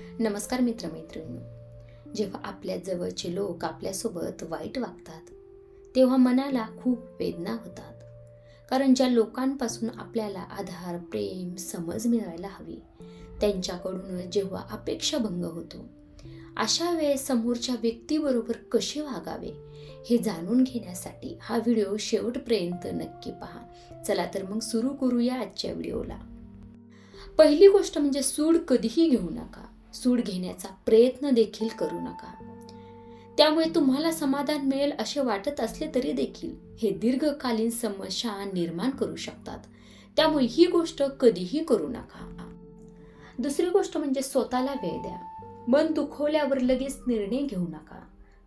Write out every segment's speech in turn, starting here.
नमस्कार मित्रमैत्रिणी जेव्हा आपल्या जवळचे लोक आपल्यासोबत वाईट वागतात तेव्हा मनाला खूप वेदना होतात. कारण ज्या लोकांपासून आपल्याला आधार प्रेम समज मिळवायला हवी त्यांच्याकडून जेव्हा अपेक्षाभंग होतो अशा वेळेस समोरच्या व्यक्तीबरोबर कसे वागावे हे जाणून घेण्यासाठी हा व्हिडिओ शेवटपर्यंत नक्की पहा. चला तर मग सुरू करूया आजच्या व्हिडिओला. पहिली गोष्ट म्हणजे सूड कधीही घेऊ नका. सूड घेण्याचा प्रयत्न देखील करू नका. त्यामुळे तुम्हाला समाधान मिळेल असे वाटत असले तरी देखील हे दीर्घकालीन समस्या निर्माण करू शकतात. त्यामुळे ही गोष्ट कधीही करू नका. दुसरी गोष्ट म्हणजे स्वतःला वेळ द्या. मन दुखवल्यावर लगेच निर्णय घेऊ नका.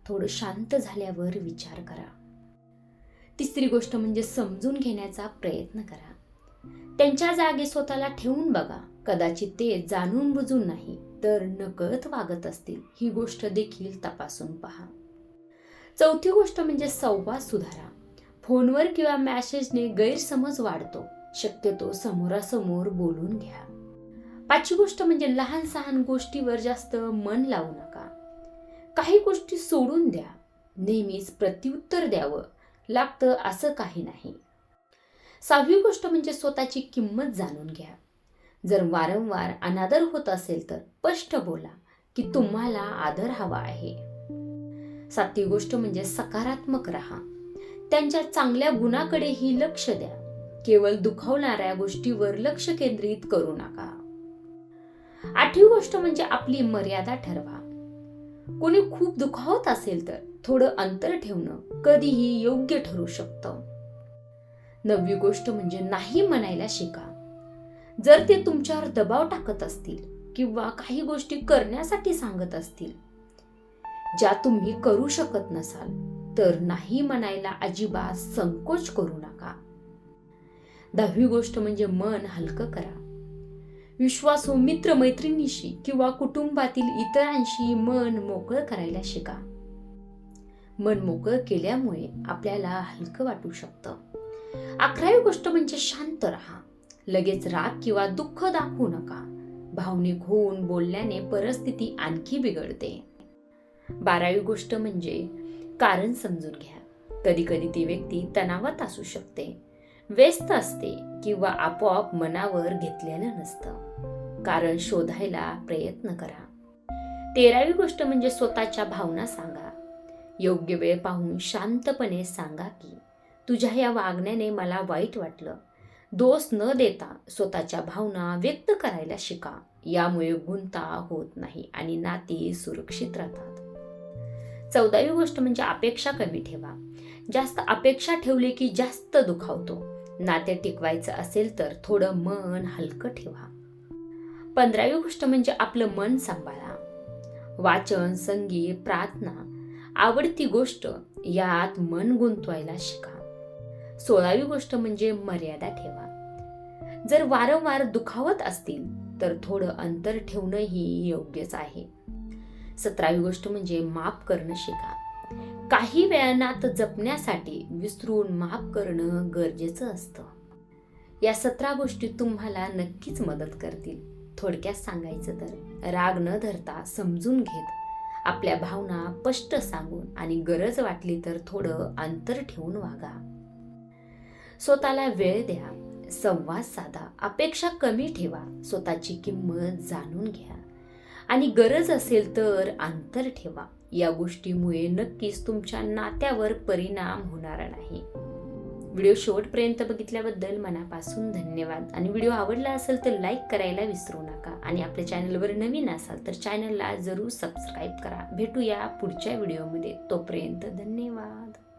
थोडं शांत झाल्यावर विचार करा. तिसरी गोष्ट म्हणजे समजून घेण्याचा प्रयत्न करा. त्यांच्या जागी स्वतःला ठेवून बघा. कदाचित ते जाणून बुजून नाही तर नकळत वागत असतील. ही गोष्ट देखील तपासून पहा. चौथी गोष्ट म्हणजे संवाद सुधारा. फोनवर किंवा मॅसेजने गैरसमज वाढतो. शक्यतो समोरासमोर बोलून घ्या. पाचवी गोष्ट म्हणजे लहान सहान गोष्टीवर जास्त मन लावू नका. काही गोष्टी सोडून द्या. नेहमीच प्रत्युत्तर द्यावं. लागतं असं काही नाही. सहावी गोष्ट म्हणजे स्वतःची किंमत जाणून घ्या. जर वारंवार अनादर होत असेल तर स्पष्ट बोला की तुम्हाला आदर हवा आहे. सातवी गोष्ट म्हणजे सकारात्मक राहा. त्यांच्या चांगल्या गुणाकडेही लक्ष द्या. केवळ दुखावणाऱ्या गोष्टीवर लक्ष केंद्रित करू नका. आठवी गोष्ट म्हणजे आपली मर्यादा ठरवा. कोणी खूप दुखावत असेल तर थोडं अंतर ठेवणं कधीही योग्य ठरू शकतं. नववी गोष्ट म्हणजे नाही म्हणायला शिका. जर ते तुमच्यावर दबाव टाकत असतील किंवा काही गोष्टी करण्यासाठी सांगत असतील ज्या तुम्ही करू शकत नसाल तर नाही म्हणायला अजिबात संकोच करू नका. दहावी गोष्ट म्हणजे मन हलकं करा. विश्वासू मित्र मैत्रिणीशी किंवा कुटुंबातील इतरांशी मन मोकळं करायला शिका. मन मोकळं केल्यामुळे आपल्याला हलकं वाटू शकतं. अकरावी गोष्ट म्हणजे शांत राहा. लगेच राग किंवा दुःख दाखवू नका. भावनिक होऊन बोलल्याने परिस्थिती आणखी बिघडते. बारावी गोष्ट म्हणजे कारण समजून घ्या. कधी कधी ती व्यक्ती तणावात असू शकते. व्यस्त असते किंवा आपोआप मनावर घेतलेलं नसतं. कारण शोधायला प्रयत्न करा. तेरावी गोष्ट म्हणजे स्वतःच्या भावना सांगा. योग्य वेळ पाहून शांतपणे सांगा की तुझ्या या वागण्याने मला वाईट वाटलं. दोष न देता स्वतःच्या भावना व्यक्त करायला शिका. यामुळे गुंता होत नाही आणि नाती सुरक्षित राहतात. चौदावी गोष्ट म्हणजे अपेक्षा कमी ठेवा. जास्त अपेक्षा ठेवली की जास्त दुखावतो नाते टिकवायचं असेल तर थोडं मन हलकं ठेवा. पंधरावी गोष्ट म्हणजे आपलं मन सांभाळा. वाचन संगीत प्रार्थना आवडती गोष्ट यात मन गुंतवायला शिका. सोळावी गोष्ट म्हणजे मर्यादा ठेवा. जर वारंवार दुखावत असतील तर थोडं अंतर ठेवणंही योग्यच आहे. सतरावी गोष्ट म्हणजे माफ करणं शिका. काही वेळानात जपण्यासाठी विसरून माफ करणं गरजेचं असतं. या सतरा गोष्टी तुम्हाला नक्कीच मदत करतील. थोडक्यात सांगायचं तर राग न धरता समजून घेत आपल्या भावना स्पष्ट सांगून आणि गरज वाटली तर थोडं अंतर ठेवून वागा. स्वतःला वेळ द्या संवाद साधा अपेक्षा कमी ठेवा स्वतःची किंमत जाणून घ्या. आणि गरज असेल तर अंतर ठेवा. या गोष्टीमुळे नक्कीच तुमच्या नात्यावर परिणाम होणार नाही. व्हिडिओ शेवटपर्यंत बघितल्याबद्दल मनापासून धन्यवाद. आणि व्हिडिओ आवडला असेल तर लाईक करायला विसरू नका. आणि आपल्या चॅनलवर नवीन असाल तर चॅनलला जरूर सबस्क्राईब करा. भेटूया पुढच्या व्हिडिओमध्ये. तोपर्यंत धन्यवाद.